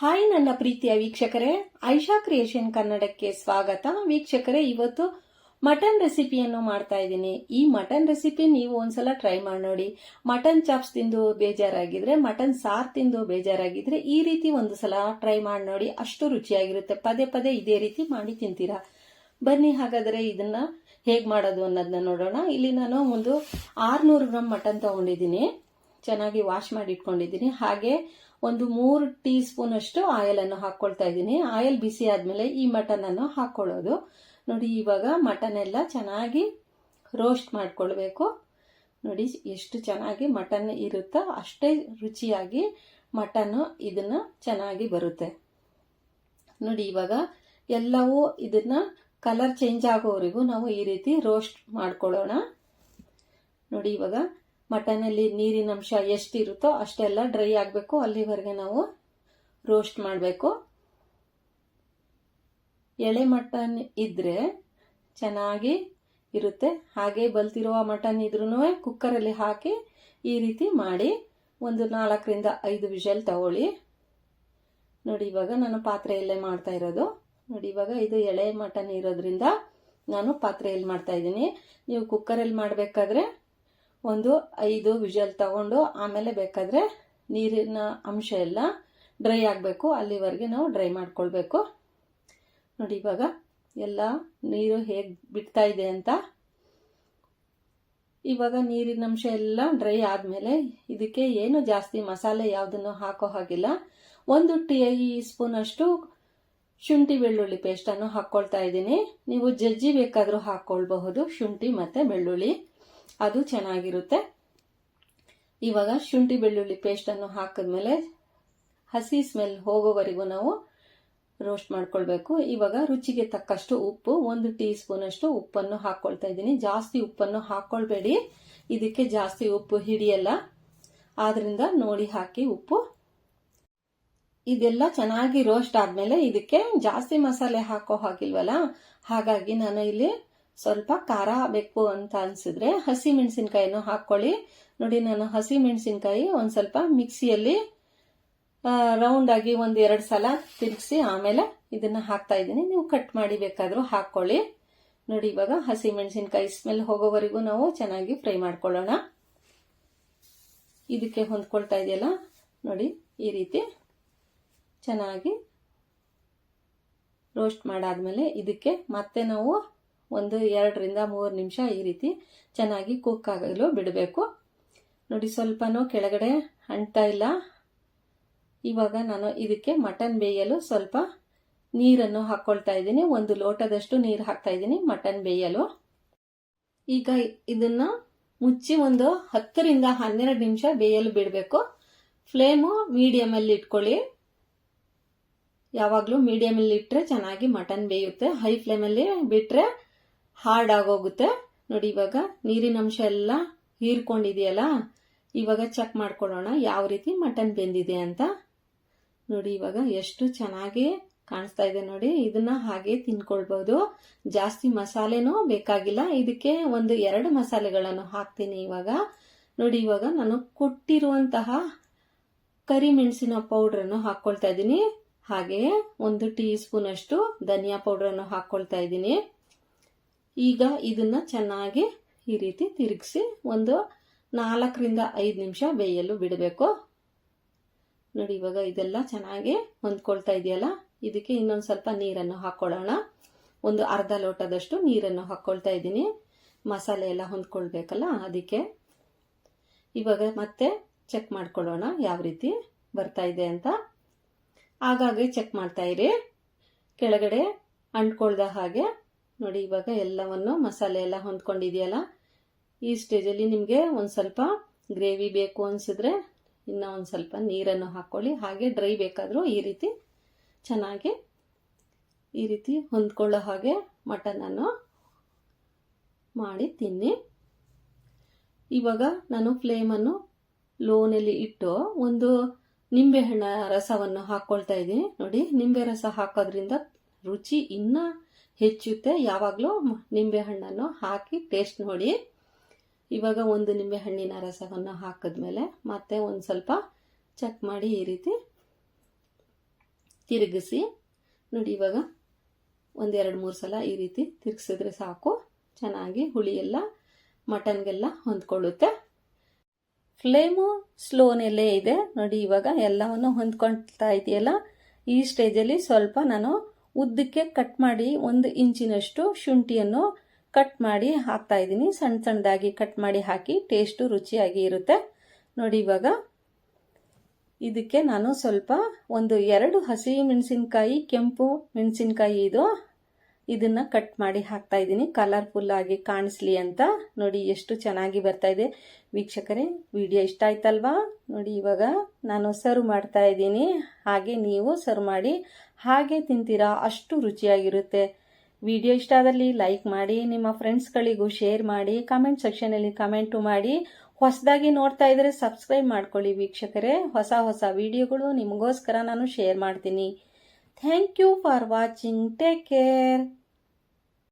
Hi ನನ್ನ ಪ್ರೀತಿಯ ವೀಕ್ಷಕರೇ, ಐಶಾ ಕ್ರಿಯೇಷನ್ ಕನ್ನಡಕ್ಕೆ ಸ್ವಾಗತ. ವೀಕ್ಷಕರೇ, ಇವತ್ತು ಮಟನ್ ರೆಸಿಪಿಯನ್ನು ಮಾಡ್ತಾ ಇದ್ದೀನಿ. ಈ ಮಟನ್ ರೆಸಿಪಿ ನೀವು ಒಂದ್ಸಲ ಟ್ರೈ ಮಾಡಿ ನೋಡಿ. ಮಟನ್ ಚಾಪ್ಸ್ ತಿಂದು ಬೇಜಾರಾಗಿದ್ರೆ, ಮಟನ್ ಸಾರ್ ತಿಂದು ಬೇಜಾರಾಗಿದ್ರೆ ಈ ರೀತಿ ಒಂದು ಸಲ ಟ್ರೈ ಮಾಡಿ ನೋಡಿ. ಅಷ್ಟು ರುಚಿಯಾಗಿರುತ್ತೆ. ಪದೇ ಪದೇ ಇದೇ ರೀತಿ ಮಾಡಿ ತಿಂತೀರಾ? ಬನ್ನಿ, ಹಾಗಾದರೆ ಇದನ್ನ ಹೇಗೆ ಮಾಡೋದು ಅನ್ನೋದನ್ನ ನೋಡೋಣ. ಇಲ್ಲಿ ನಾನು ಒಂದು ಆರ್ನೂರು ಗ್ರಾಮ್ ಮಟನ್ ತಗೊಂಡಿದ್ದೀನಿ. ಚೆನ್ನಾಗಿ ವಾಶ್ ಮಾಡಿ ಇಟ್ಕೊಂಡಿದ್ದೀನಿ. ಹಾಗೆ ಒಂದು ಮೂರು ಟೀ ಸ್ಪೂನ್ ಅಷ್ಟು ಆಯಿಲ್ ಅನ್ನು ಹಾಕೊಳ್ತಾ ಇದ್ದೀನಿ. ಆಯಿಲ್ ಬಿಸಿ ಆದ್ಮೇಲೆ ಈ ಮಟನ್ ಅನ್ನು ಹಾಕೊಳ್ಳೋದು. ನೋಡಿ, ಇವಾಗ ಮಟನ್ ಎಲ್ಲ ಚೆನ್ನಾಗಿ ರೋಸ್ಟ್ ಮಾಡ್ಕೊಳ್ಬೇಕು. ನೋಡಿ, ಎಷ್ಟು ಚೆನ್ನಾಗಿ ಮಟನ್ ಇರುತ್ತೋ ಅಷ್ಟೇ ರುಚಿಯಾಗಿ ಮಟನ್ ಇದನ್ನ ಚೆನ್ನಾಗಿ ಬರುತ್ತೆ. ನೋಡಿ, ಇವಾಗ ಎಲ್ಲವೂ ಇದನ್ನ ಕಲರ್ ಚೇಂಜ್ ಆಗೋವರೆಗೂ ನಾವು ಈ ರೀತಿ ರೋಸ್ಟ್ ಮಾಡ್ಕೊಳ್ಳೋಣ. ನೋಡಿ, ಇವಾಗ ಮಟನಲ್ಲಿ ನೀರಿನ ಅಂಶ ಎಷ್ಟಿರುತ್ತೋ ಅಷ್ಟೆಲ್ಲ ಡ್ರೈ ಆಗಬೇಕು. ಅಲ್ಲಿವರೆಗೆ ನಾವು ರೋಸ್ಟ್ ಮಾಡಬೇಕು. ಎಳೆ ಮಟನ್ ಇದ್ದರೆ ಚೆನ್ನಾಗಿ ಇರುತ್ತೆ. ಹಾಗೆ ಬಲ್ತಿರುವ ಮಟನ್ ಇದ್ರೂ ಕುಕ್ಕರಲ್ಲಿ ಹಾಕಿ ಈ ರೀತಿ ಮಾಡಿ ಒಂದು ನಾಲ್ಕರಿಂದ ಐದು ವಿಷಲ್ ತಗೊಳ್ಳಿ. ನೋಡಿ, ಇವಾಗ ನಾನು ಪಾತ್ರೆಯಲ್ಲೇ ಮಾಡ್ತಾ ಇರೋದು. ನೋಡಿ, ಇವಾಗ ಇದು ಎಳೆ ಮಟನ್ ಇರೋದ್ರಿಂದ ನಾನು ಪಾತ್ರೆಯಲ್ಲಿ ಮಾಡ್ತಾ ಇದ್ದೀನಿ. ನೀವು ಕುಕ್ಕರಲ್ಲಿ ಮಾಡಬೇಕಾದ್ರೆ ಒಂದು ಐದು ವಿಷಲ್ ತಗೊಂಡು ಆಮೇಲೆ ಬೇಕಾದರೆ ನೀರಿನ ಅಂಶ ಎಲ್ಲ ಡ್ರೈ ಆಗಬೇಕು. ಅಲ್ಲಿವರೆಗೆ ನಾವು ಡ್ರೈ ಮಾಡ್ಕೊಳ್ಬೇಕು. ನೋಡಿ, ಇವಾಗ ಎಲ್ಲ ನೀರು ಹೇಗೆ ಬಿಡ್ತಾ ಇದೆ ಅಂತ. ಇವಾಗ ನೀರಿನ ಅಂಶ ಎಲ್ಲ ಡ್ರೈ ಆದಮೇಲೆ ಇದಕ್ಕೆ ಏನು ಜಾಸ್ತಿ ಮಸಾಲೆ ಯಾವುದನ್ನು ಹಾಕೋ ಹಾಗಿಲ್ಲ. ಒಂದು ಟೀ ಸ್ಪೂನ್ ಅಷ್ಟು ಶುಂಠಿ ಬೆಳ್ಳುಳ್ಳಿ ಪೇಸ್ಟನ್ನು ಹಾಕ್ಕೊಳ್ತಾ ಇದ್ದೀನಿ. ನೀವು ಜಜ್ಜಿ ಬೇಕಾದರೂ ಹಾಕ್ಕೊಳ್ಬಹುದು. ಶುಂಠಿ ಮತ್ತು ಬೆಳ್ಳುಳ್ಳಿ. ಅದು ಚೆನ್ನಾಗಿರುತ್ತೆ. ಇವಾಗ ಶುಂಠಿ ಬೆಳ್ಳುಳ್ಳಿ ಪೇಸ್ಟನ್ನು ಹಾಕಿದ್ಮೇಲೆ ಹಸಿ ಸ್ಮೆಲ್ ಹೋಗೋವರೆಗೂ ನಾವು ರೋಸ್ಟ್ ಮಾಡ್ಕೊಳ್ಬೇಕು. ಇವಾಗ ರುಚಿಗೆ ತಕ್ಕಷ್ಟು ಉಪ್ಪು, ಒಂದು ಟೀ ಸ್ಪೂನಷ್ಟು ಉಪ್ಪನ್ನು ಹಾಕ್ಕೊಳ್ತಾ ಇದ್ದೀನಿ. ಜಾಸ್ತಿ ಉಪ್ಪನ್ನು ಹಾಕ್ಕೊಳ್ಬೇಡಿ ಇದಕ್ಕೆ ಜಾಸ್ತಿ ಉಪ್ಪು ಹಿಡಿಯಲ್ಲ. ಆದ್ರಿಂದ ನೋಡಿ ಹಾಕಿ ಉಪ್ಪು. ಇದೆಲ್ಲ ಚೆನ್ನಾಗಿ ರೋಸ್ಟ್ ಆದ್ಮೇಲೆ ಇದಕ್ಕೆ ಜಾಸ್ತಿ ಮಸಾಲೆ ಹಾಕೋ ಹಾಗಿಲ್ವಲ್ಲ? ಹಾಗಾಗಿ ನಾನು ಇಲ್ಲಿ ಸ್ವಲ್ಪ ಖಾರ ಬೇಕು ಅಂತ ಅನ್ಸಿದ್ರೆ ಹಸಿ ಮೆಣಸಿನ್ಕಾಯಿನೂ ಹಾಕ್ಕೊಳ್ಳಿ. ನೋಡಿ, ನಾನು ಹಸಿ ಮೆಣಸಿನ್ಕಾಯಿ ಒಂದು ಸ್ವಲ್ಪ ಮಿಕ್ಸಿಯಲ್ಲಿ ರೌಂಡ್ ಆಗಿ ಒಂದು ಎರಡು ಸಲ ತಿರುಗಿಸಿ ಆಮೇಲೆ ಇದನ್ನ ಹಾಕ್ತಾ ಇದ್ದೀನಿ. ನೀವು ಕಟ್ ಮಾಡಿ ಬೇಕಾದರೂ ಹಾಕ್ಕೊಳ್ಳಿ. ನೋಡಿ, ಇವಾಗ ಹಸಿ ಮೆಣಸಿನ್ಕಾಯಿ ಸ್ಮೆಲ್ ಹೋಗೋವರೆಗೂ ನಾವು ಚೆನ್ನಾಗಿ ಫ್ರೈ ಮಾಡ್ಕೊಳ್ಳೋಣ. ಇದಕ್ಕೆ ಹೊಂದ್ಕೊಳ್ತಾ ಇದೆಯಲ್ಲ? ನೋಡಿ, ಈ ರೀತಿ ಚೆನ್ನಾಗಿ ರೋಸ್ಟ್ ಮಾಡಾದ್ಮೇಲೆ ಇದಕ್ಕೆ ಮತ್ತೆ ನಾವು ಒಂದು ಎರಡರಿಂದ ಮೂರು ನಿಮಿಷ ಈ ರೀತಿ ಚೆನ್ನಾಗಿ ಕುಕ್ ಆಗಲು ಬಿಡಬೇಕು. ನೋಡಿ ಸ್ವಲ್ಪನೂ ಕೆಳಗಡೆ ಅಂಟ್ತಾ ಇಲ್ಲ. ಇವಾಗ ನಾನು ಇದಕ್ಕೆ ಮಟನ್ ಬೇಯಲು ಸ್ವಲ್ಪ ನೀರನ್ನು ಹಾಕ್ಕೊಳ್ತಾ ಇದ್ದೀನಿ. ಒಂದು ಲೋಟದಷ್ಟು ನೀರು ಹಾಕ್ತಾ ಇದ್ದೀನಿ ಮಟನ್ ಬೇಯಲು. ಈಗ ಇದನ್ನ ಮುಚ್ಚಿ ಒಂದು ಹತ್ತರಿಂದ ಹನ್ನೆರಡು ನಿಮಿಷ ಬೇಯಲು ಬಿಡಬೇಕು. ಫ್ಲೇಮು ಮೀಡಿಯಮಲ್ಲಿ ಇಟ್ಕೊಳ್ಳಿ. ಯಾವಾಗಲೂ ಮೀಡಿಯಮಲ್ಲಿ ಇಟ್ಟರೆ ಚೆನ್ನಾಗಿ ಮಟನ್ ಬೇಯುತ್ತೆ. ಹೈ ಫ್ಲೇಮಲ್ಲಿ ಬಿಟ್ಟರೆ ಹಾರ್ಡ್ ಆಗೋಗುತ್ತೆ ನೋಡಿ ಇವಾಗ ನೀರಿನ ಅಂಶ ಎಲ್ಲ ಹೀರ್ಕೊಂಡಿದೆಯಲ್ಲ, ಇವಾಗ ಚೆಕ್ ಮಾಡ್ಕೊಳ್ಳೋಣ ಯಾವ ರೀತಿ ಮಟನ್ ಬೆಂದಿದೆ ಅಂತ. ನೋಡಿ ಇವಾಗ ಎಷ್ಟು ಚೆನ್ನಾಗಿ ಕಾಣಿಸ್ತಾ ಇದೆ ನೋಡಿ, ಇದನ್ನ ಹಾಗೆ ತಿನ್ಕೊಳ್ಬಹುದು ಜಾಸ್ತಿ ಮಸಾಲೆನೂ ಬೇಕಾಗಿಲ್ಲ. ಇದಕ್ಕೆ ಒಂದು ಎರಡು ಮಸಾಲೆಗಳನ್ನು ಹಾಕ್ತೀನಿ ಇವಾಗ. ನೋಡಿ ಇವಾಗ ನಾನು ಕೊಟ್ಟಿರುವಂತಹ ಕರಿಮೆಣಸಿನ ಪೌಡ್ರನ್ನು ಹಾಕ್ಕೊಳ್ತಾ ಇದ್ದೀನಿ. ಹಾಗೆ ಒಂದು ಟೀ ಸ್ಪೂನ್ ಅಷ್ಟು ಧನಿಯಾ ಪೌಡ್ರನ್ನು ಹಾಕ್ಕೊಳ್ತಾ ಇದ್ದೀನಿ. ಈಗ ಇದನ್ನ ಚೆನ್ನಾಗಿ ಈ ರೀತಿ ತಿರುಗಿಸಿ ಒಂದು ನಾಲ್ಕರಿಂದ ಐದು ನಿಮಿಷ ಬೇಯಲು ಬಿಡಬೇಕು. ನೋಡಿ, ಇವಾಗ ಇದೆಲ್ಲ ಚೆನ್ನಾಗಿ ಹೊಂದ್ಕೊಳ್ತಾ ಇದೆಯಲ್ಲ? ಇದಕ್ಕೆ ಇನ್ನೊಂದು ಸ್ವಲ್ಪ ನೀರನ್ನು ಹಾಕ್ಕೊಳ್ಳೋಣ ಒಂದು ಅರ್ಧ ಲೋಟದಷ್ಟು ನೀರನ್ನು ಹಾಕ್ಕೊಳ್ತಾ ಇದ್ದೀನಿ. ಮಸಾಲೆ ಎಲ್ಲ ಹೊಂದ್ಕೊಳ್ಬೇಕಲ್ಲ ಅದಕ್ಕೆ. ಇವಾಗ ಮತ್ತೆ ಚೆಕ್ ಮಾಡ್ಕೊಳ್ಳೋಣ ಯಾವ ರೀತಿ ಬರ್ತಾ ಇದೆ ಅಂತ. ಆಗಾಗ್ಗೆ ಚೆಕ್ ಮಾಡ್ತಾ ಇರಿ. ಕೆಳಗಡೆ ಅಂಟ್ಕೊಳ್ದ ಹಾಗೆ ನೋಡಿ, ಇವಾಗ ಎಲ್ಲವನ್ನು ಮಸಾಲೆ ಎಲ್ಲ ಹೊಂದ್ಕೊಂಡಿದೆಯಲ್ಲ, ಈ ಸ್ಟೇಜಲ್ಲಿ ನಿಮಗೆ ಒಂದು ಸ್ವಲ್ಪ ಗ್ರೇವಿ ಬೇಕು ಅನಿಸಿದ್ರೆ ಇನ್ನೂ ಒಂದು ಸ್ವಲ್ಪ ನೀರನ್ನು ಹಾಕ್ಕೊಳ್ಳಿ ಹಾಗೆ ಡ್ರೈ ಬೇಕಾದರೂ ಈ ರೀತಿ ಚೆನ್ನಾಗಿ ಈ ರೀತಿ ಹೊಂದ್ಕೊಳ್ಳೋ ಹಾಗೆ ಮಟನನ್ನು ಮಾಡಿ ತಿನ್ನಿ. ಇವಾಗ ನಾನು ಫ್ಲೇಮನ್ನು ಲೋನಲ್ಲಿ ಇಟ್ಟು ಒಂದು ನಿಂಬೆಹಣ್ಣ ರಸವನ್ನು ಹಾಕ್ಕೊಳ್ತಾ ಇದ್ದೀನಿ. ನೋಡಿ, ನಿಂಬೆ ರಸ ಹಾಕೋದ್ರಿಂದ ರುಚಿ ಇನ್ನೂ ಹೆಚ್ಚುತ್ತೆ. ಯಾವಾಗಲೂ ನಿಂಬೆಹಣ್ಣನ್ನು ಹಾಕಿ ಟೇಸ್ಟ್ ನೋಡಿ. ಇವಾಗ ಒಂದು ನಿಂಬೆ ಹಣ್ಣಿನ ರಸವನ್ನು ಹಾಕಿದ್ಮೇಲೆ ಮತ್ತೆ ಒಂದು ಸ್ವಲ್ಪ ಚೆಕ್ ಮಾಡಿ ಈ ರೀತಿ ತಿರುಗಿಸಿ. ನೋಡಿ ಇವಾಗ ಒಂದೆರಡು ಮೂರು ಸಲ ಈ ರೀತಿ ತಿರುಗಿಸಿದ್ರೆ ಸಾಕು. ಚೆನ್ನಾಗಿ ಹುಳಿ ಎಲ್ಲ ಮಟನ್ಗೆಲ್ಲ ಹೊಂದ್ಕೊಳ್ಳುತ್ತೆ. ಫ್ಲೇಮು ಸ್ಲೋನಲ್ಲೇ ಇದೆ. ನೋಡಿ ಇವಾಗ ಎಲ್ಲವನ್ನು ಹೊಂದ್ಕೊಳ್ತಾ ಇದೆಯಲ್ಲ? ಈ ಸ್ಟೇಜಲ್ಲಿ ಸ್ವಲ್ಪ ನಾನು ಉದ್ದಕ್ಕೆ ಕಟ್ ಮಾಡಿ ಒಂದು ಇಂಚಿನಷ್ಟು ಶುಂಠಿಯನ್ನು ಕಟ್ ಮಾಡಿ ಹಾಕ್ತಾ ಇದ್ದೀನಿ. ಸಣ್ಣ ಸಣ್ಣದಾಗಿ ಕಟ್ ಮಾಡಿ ಹಾಕಿ ಟೇಸ್ಟು ರುಚಿಯಾಗಿ ಇರುತ್ತೆ. ನೋಡಿ ಇವಾಗ ಇದಕ್ಕೆ ನಾನು ಸ್ವಲ್ಪ ಒಂದು ಎರಡು ಹಸಿ ಮೆಣಸಿನ್ಕಾಯಿ, ಕೆಂಪು ಮೆಣಸಿನ್ಕಾಯಿ ಇದು ಇದನ್ನ ಕಟ್ ಮಾಡಿ ಹಾಕ್ತಾ ಇದ್ದೀನಿ. ಕಲರ್ಫುಲ್ ಆಗಿ ಕಾಣಿಸ್ಲಿ ಅಂತ. ನೋಡಿ ಎಷ್ಟು ಚೆನ್ನಾಗಿ ಬರ್ತಾ ಇದೆ. ವೀಕ್ಷಕರೇ ವಿಡಿಯೋ ಇಷ್ಟ ಆಯ್ತಲ್ವಾ? ನೋಡಿ ಇವಾಗ ನಾನು ಸರ್ವ್ ಮಾಡ್ತಾ ಇದ್ದೀನಿ. ಹಾಗೆ ನೀವು ಸರ್ವ್ ಮಾಡಿ ಹಾಗೆ ತಿಂತೀರಾ? ಅಷ್ಟು ರುಚಿಯಾಗಿರುತ್ತೆ. ವಿಡಿಯೋ ಇಷ್ಟ ಆದಲ್ಲಿ ಲೈಕ್ ಮಾಡಿ, ನಿಮ್ಮ ಫ್ರೆಂಡ್ಸ್ಗಳಿಗೂ ಶೇರ್ ಮಾಡಿ ಕಮೆಂಟ್ ಸೆಕ್ಷನಲ್ಲಿ ಕಮೆಂಟು ಮಾಡಿ. ಹೊಸದಾಗಿ ನೋಡ್ತಾ ಇದ್ರೆ ಸಬ್ಸ್ಕ್ರೈಬ್ ಮಾಡ್ಕೊಳ್ಳಿ ವೀಕ್ಷಕರೇ. ಹೊಸ ಹೊಸ ವಿಡಿಯೋಗಳು ನಿಮಗೋಸ್ಕರ ನಾನು ಶೇರ್ ಮಾಡ್ತೀನಿ. Thank you for watching. Take care.